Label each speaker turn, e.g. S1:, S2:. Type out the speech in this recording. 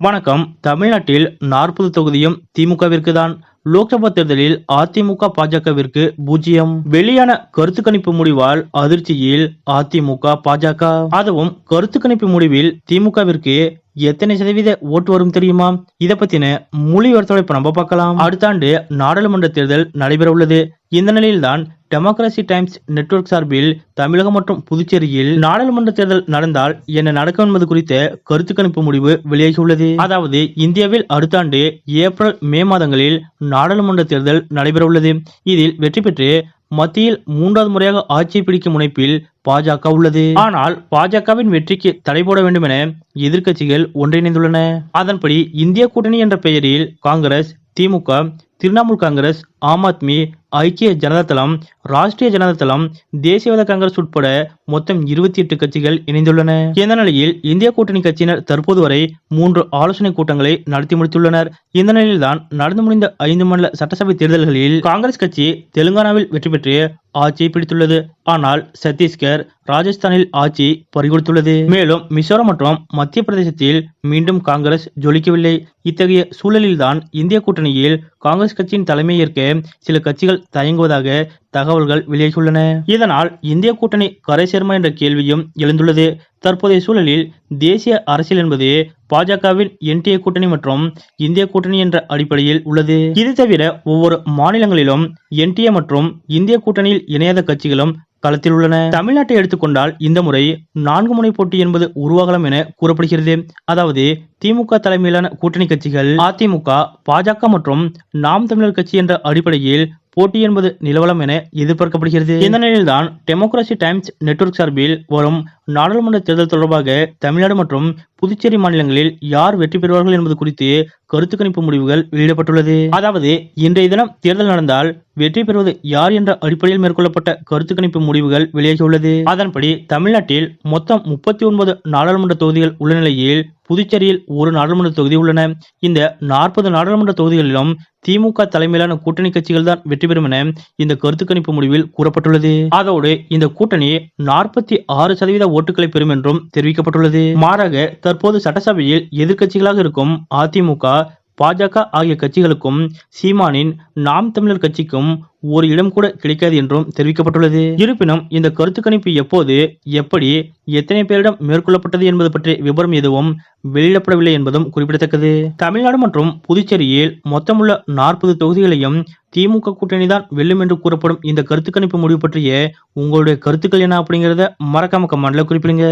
S1: வணக்கம். தமிழ்நாட்டில் நாற்பது தொகுதியும் திமுகவிற்கு தான் லோக்சபா தேர்தலில் அதிமுக பாஜகவிற்கு பூஜ்ஜியம். வெளியான கருத்து கணிப்பு முடிவால் அதிர்ச்சியில் அதிமுக பாஜக. அதுவும் கருத்து கணிப்பு முடிவில் திமுகவிற்கு எத்தனை சதவீத ஓட்டு வரும் தெரியுமா? இதை பத்தின மொழி வருத்தோட இப்ப நம்ம பார்க்கலாம். அடுத்த ஆண்டு நாடாளுமன்ற தேர்தல் நடைபெற உள்ளது. இந்த நிலையில்தான் டெமோக்ரசி டைம்ஸ் நெட்வொர்க் சார்பில் தமிழகம் மற்றும் புதுச்சேரியில் நாடாளுமன்ற தேர்தல் நடந்தால் என்ன நடக்கும் என்பது குறித்த கருத்து கணிப்பு முடிவு வெளியாகியுள்ளது. அதாவது இந்தியாவில் அடுத்த ஆண்டு ஏப்ரல் மே மாதங்களில் நாடாளுமன்ற தேர்தல் நடைபெற உள்ளது. இதில் வெற்றி பெற்று மத்தியில் மூன்றாவது முறையாக ஆட்சியை பிடிக்கும் முனைப்பில் பாஜக உள்ளது. ஆனால் பாஜகவின் வெற்றிக்கு தடை போட வேண்டும் என எதிர்க்கட்சிகள் ஒன்றிணைந்துள்ளன. அதன்படி இந்திய கூட்டணி என்ற பெயரில் காங்கிரஸ் திமுக திரிணாமுல் காங்கிரஸ் ஆம் ஆத்மி ஐக்கிய ஜனதா தளம் ராஷ்டிரிய ஜனதா தளம் தேசியவாத காங்கிரஸ் உட்பட மொத்தம் இருபத்தி எட்டு கட்சிகள் இணைந்துள்ளன. இந்த நிலையில் இந்திய கூட்டணி கட்சியினர் தற்போது வரை மூன்று ஆலோசனை கூட்டங்களை நடத்தி முடித்துள்ளனர். இந்த நிலையில்தான் நடந்து முடிந்த ஐந்து மாநில சட்டசபை தேர்தல்களில் காங்கிரஸ் கட்சி தெலுங்கானாவில் வெற்றி பெற்று ஆட்சியை பிடித்துள்ளது. ஆனால் சத்தீஸ்கர் ராஜஸ்தானில் ஆட்சி பறிகொடுத்துள்ளது. மேலும் மிசோரம் மற்றும் மத்திய பிரதேசத்தில் மீண்டும் காங்கிரஸ் ஜொலிக்கவில்லை. இத்தகைய சூழலில்தான் இந்திய கூட்டணியில் காங்கிரஸ் கம்யூனிஸ்ட் கட்சியின் தலைமை சில கட்சிகள் தயங்குவதாக தகவல்கள் வெளியாகியுள்ளன. இதனால் இந்திய கூட்டணி கரை சேர்மா என்ற கேள்வியும் எழுந்துள்ளது. தற்போதைய சூழலில் தேசிய அரசியல் என்பது பாஜகவின் என்டிஏ கூட்டணி மற்றும் இந்திய கூட்டணி என்ற அடிப்படையில் உள்ளது. இது தவிர ஒவ்வொரு மாநிலங்களிலும் என்டிஏ மற்றும் இந்திய கூட்டணியில் இணையாத கட்சிகளும் களத்தில் உள்ளன. தமிழ்நாட்டை எடுத்துக்கொண்டால் இந்த முறை நான்கு முனை போட்டி என்பது உருவாகலாம் என கூறப்படுகிறது. அதாவது திமுக தலைமையிலான கூட்டணி கட்சிகள் அதிமுக பாஜக மற்றும் நாம் தமிழர் கட்சி என்ற அடிப்படையில் போட்டி என்பது நிலவலம் என எதிர்பார்க்கப்படுகிறது. இந்த நிலையில்தான் டெமோக்ரசி டைம்ஸ் நெட்வொர்க் சார்பில் வரும் நாடாளுமன்ற தேர்தல் தொடர்பாக தமிழ்நாடு மற்றும் புதுச்சேரி மாநிலங்களில் யார் வெற்றி பெறுவார்கள் என்பது குறித்து கருத்து கணிப்பு முடிவுகள் வெளியிடப்பட்டுள்ளது. அதாவது இன்றைய தினம் தேர்தல் நடந்தால் வெற்றி பெறுவது யார் என்ற அடிப்படையில் மேற்கொள்ளப்பட்ட கருத்து கணிப்பு முடிவுகள் வெளியாகியுள்ளது அதன்படி தமிழ்நாட்டில் மொத்தம் முப்பத்தி ஒன்பது நாடாளுமன்ற தொகுதிகள் உள்ள நிலையில் புதுச்சேரியில் ஒரு நாடாளுமன்ற தொகுதி உள்ளன. இந்த நாற்பது நாடாளுமன்ற தொகுதிகளிலும் திமுக தலைமையிலான கூட்டணி கட்சிகள் தான் வெற்றி பெறும் என இந்த கருத்து கணிப்பு முடிவில் கூறப்பட்டுள்ளது. அதோடு இந்த கூட்டணி நாற்பத்தி ஆறு சதவீத ஓட்டுகளை பெறும் என்றும் தெரிவிக்கப்பட்டுள்ளது. மாறாக தற்போது சட்டசபையில் எதிர்க்கட்சிகளாக இருக்கும் அதிமுக பாஜக ஆகிய கட்சிகளுக்கும் சீமானின் நாம் தமிழர் கட்சிக்கும் ஒரு இடம் கூட கிடைக்காது என்றும் தெரிவிக்கப்பட்டுள்ளது. இருப்பினும் இந்த கருத்து கணிப்பு எப்போது எப்படி எத்தனை பேரிடம் மேற்கொள்ளப்பட்டது என்பது பற்றிய விவரம் எதுவும் வெளியிடப்படவில்லை என்பதும் குறிப்பிடத்தக்கது. தமிழ்நாடு மற்றும் புதுச்சேரியில் மொத்தமுள்ள நாற்பது தொகுதிகளையும் திமுக கூட்டணி தான் வெல்லும் என்று கூறப்படும் இந்த கருத்து கணிப்பு முடிவு பற்றிய உங்களுடைய கருத்துக்கள் என்ன அப்படிங்கிறத மறக்காம கமெண்ட்ல குறிப்பிடுங்க.